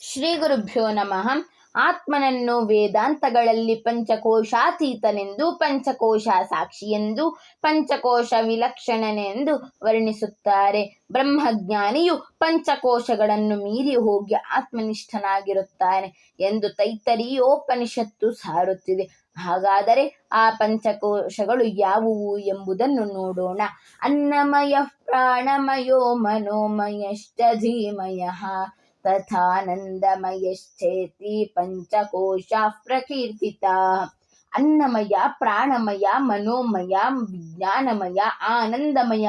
ಶ್ರೀ ಗುರುಭ್ಯೋ ನಮಃ. ಆತ್ಮನನ್ನು ವೇದಾಂತಗಳಲ್ಲಿ ಪಂಚಕೋಶಾತೀತನೆಂದು ಪಂಚಕೋಶ ಸಾಕ್ಷಿಯೆಂದು ಪಂಚಕೋಶ ವಿಲಕ್ಷಣನೆಂದು ವರ್ಣಿಸುತ್ತಾರೆ. ಬ್ರಹ್ಮಜ್ಞಾನಿಯು ಪಂಚಕೋಶಗಳನ್ನು ಮೀರಿ ಹೋಗಿ ಆತ್ಮನಿಷ್ಠನಾಗಿರುತ್ತಾನೆ ಎಂದು ತೈತರಿಯೋಪನಿಷತ್ತು ಸಾರುತ್ತಿದೆ. ಹಾಗಾದರೆ ಆ ಪಂಚಕೋಶಗಳು ಯಾವುವು ಎಂಬುದನ್ನು ನೋಡೋಣ. ಅನ್ನಮಯ ಪ್ರಾಣಮಯೋ ಮನೋಮಯಶ್ಚ ಧೀಮಯ. ತಥಾನಂದಮಯಶ್ಚೇತಿ ಪಂಚಕೋಶ ಪ್ರಕೀರ್ತಿತ ಅನ್ನಮಯ ಪ್ರಾಣಮಯ ಮನೋಮಯ ವಿಜ್ಞಾನಮಯ ಆನಂದಮಯ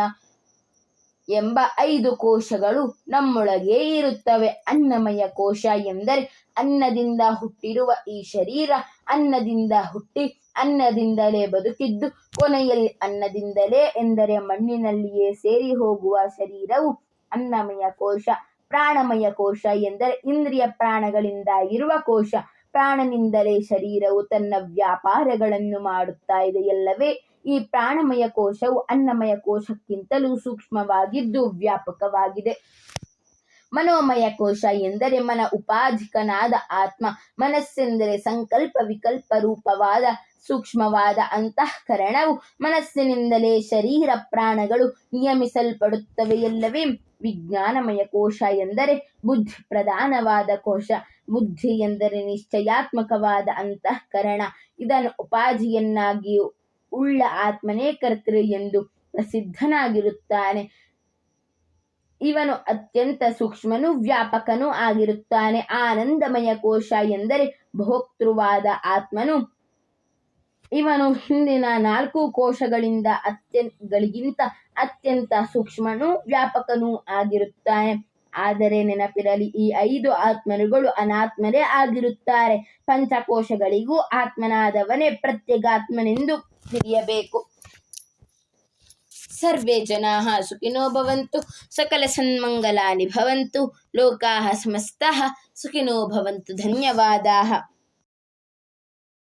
ಎಂಬ ಐದು ಕೋಶಗಳು ನಮ್ಮೊಳಗೆ ಇರುತ್ತವೆ. ಅನ್ನಮಯ ಕೋಶ ಎಂದರೆ ಅನ್ನದಿಂದ ಹುಟ್ಟಿರುವ ಈ ಶರೀರ, ಅನ್ನದಿಂದ ಹುಟ್ಟಿ, ಅನ್ನದಿಂದಲೇ ಬದುಕಿದ್ದು, ಕೊನೆಯಲ್ಲಿ ಅನ್ನದಿಂದಲೇ ಎಂದರೆ ಮಣ್ಣಿನಲ್ಲಿಯೇ ಸೇರಿ ಹೋಗುವ ಶರೀರವು ಅನ್ನಮಯ ಕೋಶ. ಪ್ರಾಣಮಯ ಕೋಶ ಎಂದರೆ ಇಂದ್ರಿಯ ಪ್ರಾಣಗಳಿಂದ ಇರುವ ಕೋಶ. ಪ್ರಾಣನಿಂದಲೇ ಶರೀರವು ತನ್ನ ವ್ಯಾಪಾರಗಳನ್ನು ಮಾಡುತ್ತಾ ಇದೆಯಲ್ಲವೇ ಈ ಪ್ರಾಣಮಯ ಕೋಶವು ಅನ್ನಮಯ ಕೋಶಕ್ಕಿಂತಲೂ ಸೂಕ್ಷ್ಮವಾಗಿದ್ದು ವ್ಯಾಪಕವಾಗಿದೆ. ಮನೋಮಯ ಕೋಶ ಎಂದರೆ ಮನ ಉಪಾಧಿಕನಾದ ಆತ್ಮ. ಮನಸ್ಸೆಂದರೆ ಸಂಕಲ್ಪ ವಿಕಲ್ಪ ರೂಪವಾದ ಸೂಕ್ಷ್ಮವಾದ ಅಂತಃಕರಣವು. ಮನಸ್ಸಿನಿಂದಲೇ ಶರೀರ ಪ್ರಾಣಗಳು ನಿಯಮಿಸಲ್ಪಡುತ್ತವೆಯಲ್ಲವೇ ವಿಜ್ಞಾನಮಯ ಕೋಶ ಎಂದರೆ ಬುದ್ಧಿ, ಪ್ರಧಾನವಾದ ಕೋಶ. ಬುದ್ಧಿ ಎಂದರೆ ನಿಶ್ಚಯಾತ್ಮಕವಾದ ಅಂತಃಕರಣ. ಇದನ್ನು ಉಪಾಧಿಯನ್ನಾಗಿ ಉಳ್ಳ ಆತ್ಮನೇ ಕರ್ತೃ ಎಂದು ಪ್ರಸಿದ್ಧನಾಗಿರುತ್ತಾನೆ. ಇವನು ಅತ್ಯಂತ ಸೂಕ್ಷ್ಮನೂ ವ್ಯಾಪಕನೂ ಆಗಿರುತ್ತಾನೆ. ಆನಂದಮಯ ಕೋಶ ಎಂದರೆ ಭೋಕ್ತೃವಾದ ಆತ್ಮನು ಇವನು ಹಿಂದಿನ ನಾಲ್ಕು ಕೋಶಗಳಿಂದ ಅತ್ಯಂತಗಳಿಗಿಂತ ಅತ್ಯಂತ ಸೂಕ್ಷ್ಮನೂ ವ್ಯಾಪಕನೂ ಆಗಿರುತ್ತಾನೆ. ಆದರೆ ನೆನಪಿರಲಿ, ಈ ಐದು ಆತ್ಮರುಗಳು ಅನಾತ್ಮರೇ ಆಗಿರುತ್ತಾರೆ. ಪಂಚಕೋಶಗಳಿಗೂ ಆತ್ಮನಾದವನೇ ಪ್ರತ್ಯೇಗಾತ್ಮನೆಂದು ತಿಳಿಯಬೇಕು. ಸರ್ವೇ ಜನಾ ಸುಖಿನೋ ಭವಂತು, ಸಕಲ ಸನ್ಮಂಗಲಾನಿ ಭವಂತು, ಲೋಕಾ ಸಮಸ್ತಃ ಸುಖಿನೋ ಭವಂತು. ಧನ್ಯವಾದಾः.